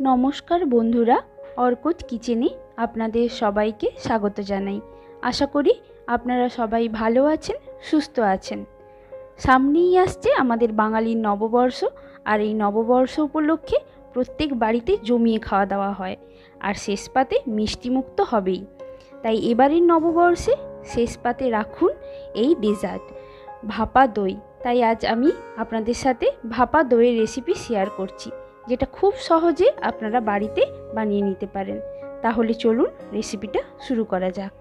নমস্কার বন্ধুরা অর্কুট কিচেনে আপনাদের সবাইকে স্বাগত জানাই। আশা করি আপনারা সবাই ভালো আছেন, সুস্থ আছেন। সামনেই আসছে আমাদের বাঙালির নববর্ষ, আর এই নববর্ষ উপলক্ষে প্রত্যেক বাড়িতে জমিয়ে খাওয়া দাওয়া হয়, আর শেষ পাতে মিষ্টিমুক্ত হবেই। তাই এবারের নববর্ষে শেষ পাতে রাখুন এই ডেজার্ট, ভাপা দই। তাই আজ আমি আপনাদের সাথে ভাপা দইয়ের রেসিপি শেয়ার করছি। যেটা খুব সহজে আপনারা বাড়িতে বানিয়ে নিতে পারেন। তাহলে চলুন রেসিপিটা শুরু করা যাক।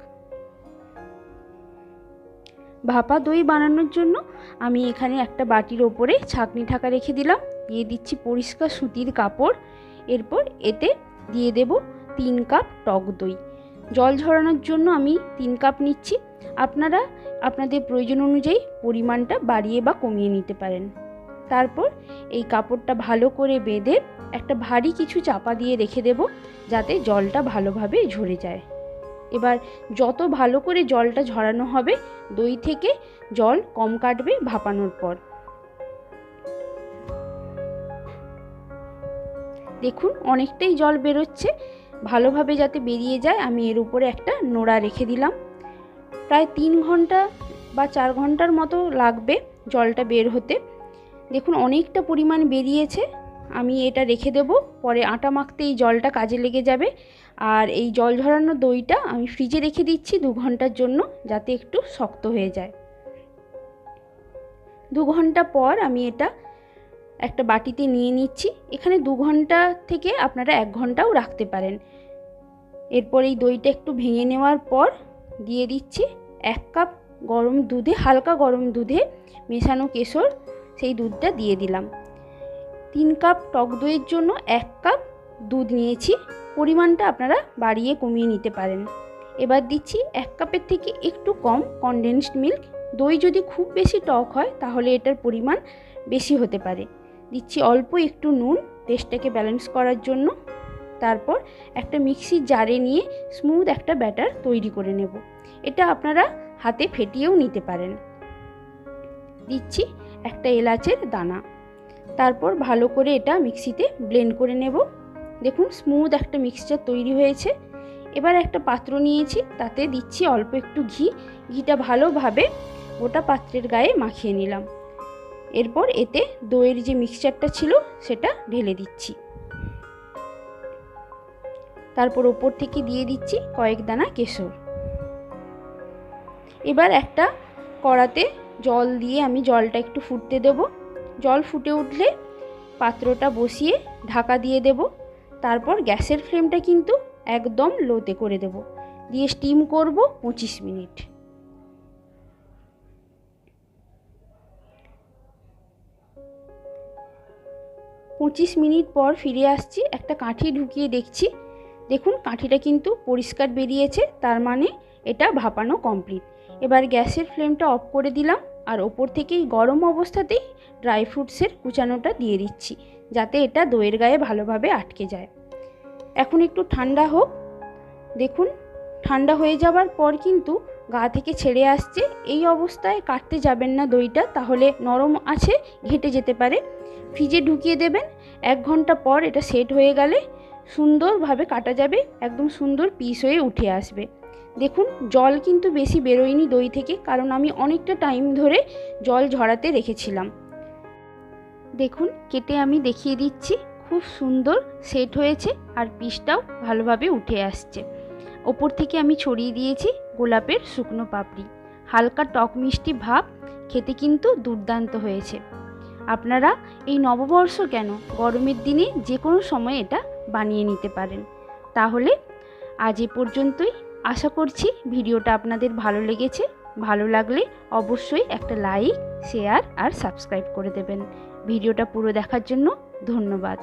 ভাপা দই বানানোর জন্য আমি এখানে একটা বাটির ওপরে ছাকনি ঢাকা রেখে দিলাম। দিয়ে দিচ্ছি পরিষ্কার সুতির কাপড়। এরপর এতে দিয়ে দেব তিন কাপ টক দই। জল ঝরানোর জন্য আমি তিন কাপ নিচ্ছি। আপনারা আপনাদের প্রয়োজন অনুযায়ী পরিমাণটা বাড়িয়ে বা কমিয়ে নিতে পারেন। তারপর এই কাপড়টা ভালো করে বেঁধে একটা ভারী কিছু চাপা দিয়ে রেখে দেব যাতে জলটা ভালোভাবে ঝরে যায়। এবার যত ভালো করে জলটা ঝরানো হবে, দই থেকে জল কম কাটবে ভাপানোর পর। দেখুন, অনেকটাই জল বেরোচ্ছে। ভালোভাবে যাতে বেরিয়ে যায়, আমি এর উপরে একটা নোড়া রেখে দিলাম। প্রায় তিন ঘণ্টা বা চার ঘণ্টার মতো লাগবে জলটা বের হতে। দেখুন, অনেকটা পরিমাণ বেরিয়েছে। আমি এটা রেখে দেব। পরে আটা মাখতে এই জলটা কাজে লেগে যাবে। আর এই জল ঝরানো দইটা আমি ফ্রিজে রেখে দিচ্ছি দু ঘণ্টার জন্য, যাতে একটু শক্ত হয়ে যায়। দু ঘণ্টা পর আমি এটা একটা বাটিতে নিয়ে নিচ্ছি। এখানে দু ঘণ্টা থেকে আপনারা এক ঘন্টাও রাখতে পারেন। এরপর এই দইটা একটু ভেঙে নেওয়ার পর দিয়ে দিচ্ছি এক কাপ গরম দুধে, হালকা গরম দুধে মেশানো কেশর। সেই দুধটা দিয়ে দিলাম। তিন কাপ টক দইয়ের জন্য এক কাপ দুধ নিয়েছি। পরিমাণটা আপনারা বাড়িয়ে কমিয়ে নিতে পারেন। এবার দিচ্ছি এক কাপের থেকে একটু কম কনডেন্সড মিল্ক দই যদি খুব বেশি টক হয়, তাহলে এটার পরিমাণ বেশি হতে পারে। দিচ্ছি অল্প একটু নুন টেস্টটাকে ব্যালেন্স করার জন্য। তারপর একটা মিক্সির জারে নিয়ে স্মুথ একটা ব্যাটার তৈরি করে নেব। এটা আপনারা হাতে ফেটিয়েও নিতে পারেন। দিচ্ছি একটা এলাচের দানা। তারপর ভালো করে এটা মিক্সিতে ব্লেন্ড করে নেব। দেখুন স্মুথ একটা মিক্সচার তৈরি হয়েছে। এবার একটা পাত্র নিয়েছি, তাতে দিচ্ছি অল্প একটু ঘি। ঘিটা ভালোভাবে গোটা পাত্রের গায়ে মাখিয়ে নিলাম। এরপর এতে দইয়ের যে মিক্সচারটা ছিল, সেটা ঢেলে দিচ্ছি। তারপর ওপর থেকে দিয়ে দিচ্ছি কয়েক দানা কেশর। এবার একটা কড়াতে জল দিয়ে আমি জলটা একটু ফুটতে দেব। জল ফুটে উঠলে পাত্রটা বসিয়ে ঢাকা দিয়ে দেব। তারপর গ্যাসের ফ্লেমটা কিন্তু একদম লোতে করে দেব। দিয়ে স্টিম করব পঁচিশ মিনিট। পঁচিশ মিনিট পর ফিরে আসছি, একটা কাঠি ঢুকিয়ে দেখছি। দেখুন, কাঠিটা কিন্তু পরিষ্কার বেরিয়েছে, তার মানে এটা ভাপানো কমপ্লিট এবার গ্যাসের ফ্লেমটা অফ করে দিলাম। আর ওপর থেকেই গরম অবস্থাতেই ড্রাই ফ্রুটসের কুচানোটা দিয়ে দিচ্ছি, যাতে এটা দইয়ের গায়ে ভালোভাবে আটকে যায়। এখন একটু ঠান্ডা হোক। দেখুন, ঠান্ডা হয়ে যাবার পর কিন্তু গা থেকে ছেড়ে আসছে। এই অবস্থায় কাটতে যাবেন না দইটা, তাহলে নরম আছে, ঘেটে যেতে পারে। ফ্রিজে ঢুকিয়ে দেবেন। এক ঘণ্টা পর এটা সেট হয়ে গেলে সুন্দরভাবে কাটা যাবে, একদম সুন্দর পিস হয়ে উঠে আসবে। দেখুন, জল কিন্তু বেশি বেরোয়নি দই থেকে, কারণ আমি অনেকটা টাইম ধরে জল ঝরাতে রেখেছিলাম। দেখুন, কেটে আমি দেখিয়ে দিচ্ছি, খুব সুন্দর সেট হয়েছে আর পিসটাও ভালোভাবে উঠে আসছে। ওপর থেকে আমি ছড়িয়ে দিয়েছি গোলাপের শুকনো পাপড়ি। হালকা টক মিষ্টি ভাব খেতে কিন্তু দুর্দান্ত হয়েছে। আপনারা এই নববর্ষ কেন গরমের দিনে যে কোনো সময় এটা বানিয়ে নিতে পারেন। তাহলে আজ এ পর্যন্তই। আশা করছি ভিডিওটা আপনাদের ভালো লেগেছে। ভালো লাগলে অবশ্যই একটা লাইক, শেয়ার আর সাবস্ক্রাইব করে দেবেন। ভিডিওটা পুরো দেখার জন্য ধন্যবাদ।